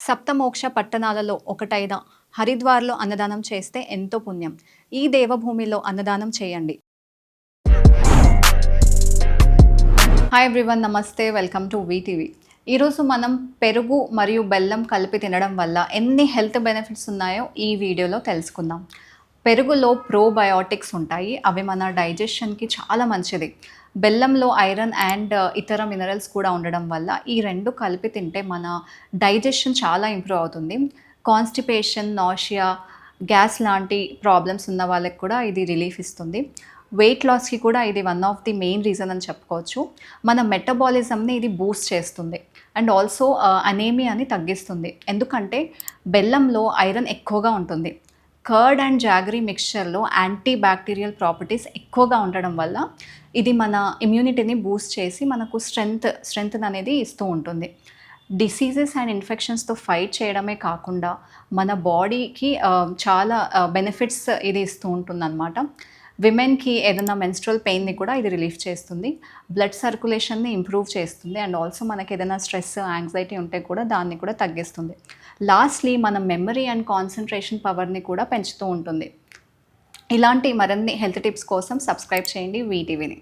సప్తమోక్ష పట్టణాలలో ఒకటైన హరిద్వార్లో అన్నదానం చేస్తే ఎంతో పుణ్యం. ఈ దేవభూమిలో అన్నదానం చేయండి. హాయ్ ఎవ్రీవన్ నమస్తే. వెల్కమ్ టు వీటీవీ ఈరోజు మనం పెరుగు మరియు బెల్లం కలిపి తినడం వల్ల ఎన్ని హెల్త్ బెనిఫిట్స్ ఉన్నాయో ఈ వీడియోలో తెలుసుకుందాం. పెరుగులో ప్రోబయోటిక్స్ ఉంటాయి. అవి మన డైజెషన్కి చాలా మంచిది. బెల్లంలో ఐరన్ అండ్ uh, ఇతర మినరల్స్ కూడా ఉండడం వల్ల ఈ రెండు కలిపి తింటే మన డైజెషన్ చాలా ఇంప్రూవ్ అవుతుంది. కాన్స్టిపేషన్ నాషియా గ్యాస్ లాంటి ప్రాబ్లమ్స్ ఉన్న వాళ్ళకి కూడా ఇది రిలీఫ్ ఇస్తుంది. వెయిట్ లాస్కి కూడా ఇది one of the main reason అని చెప్పుకోవచ్చు. మన మెటబాలిజంని ఇది బూస్ట్ చేస్తుంది. అండ్ ఆల్సో అనేమియాని తగ్గిస్తుంది. ఎందుకంటే బెల్లంలో ఐరన్ ఎక్కువగా ఉంటుంది. కర్డ్ అండ్ జాగరీ మిక్చర్లో యాంటీ బ్యాక్టీరియల్ ప్రాపర్టీస్ ఎక్కువగా ఉండడం వల్ల ఇది మన ఇమ్యూనిటీని బూస్ట్ చేసి మనకు స్ట్రెంగ్త్ స్ట్రెంగ్త్ అనేది ఇస్తూ ఉంటుంది. డిసీజెస్ అండ్ ఇన్ఫెక్షన్స్తో ఫైట్ చేయడమే కాకుండా మన బాడీకి చాలా బెనిఫిట్స్ ఇది ఇస్తూ ఉంటుందన్నమాట. విమెన్కి ఏదైనా మెన్స్ట్రల్ పెయిన్ని కూడా ఇది రిలీఫ్ చేస్తుంది. బ్లడ్ సర్క్యులేషన్ని ఇంప్రూవ్ చేస్తుంది. అండ్ ఆల్సో మనకి ఏదైనా స్ట్రెస్ యాంగ్జైటీ ఉంటే కూడా దాన్ని కూడా తగ్గిస్తుంది. లాస్ట్లీ మన మెమరీ అండ్ కాన్సన్ట్రేషన్ పవర్ని కూడా పెంచుతూ ఉంటుంది. ఇలాంటి మరిన్ని హెల్త్ టిప్స్ కోసం సబ్స్క్రైబ్ చేయండి. వీటీవీని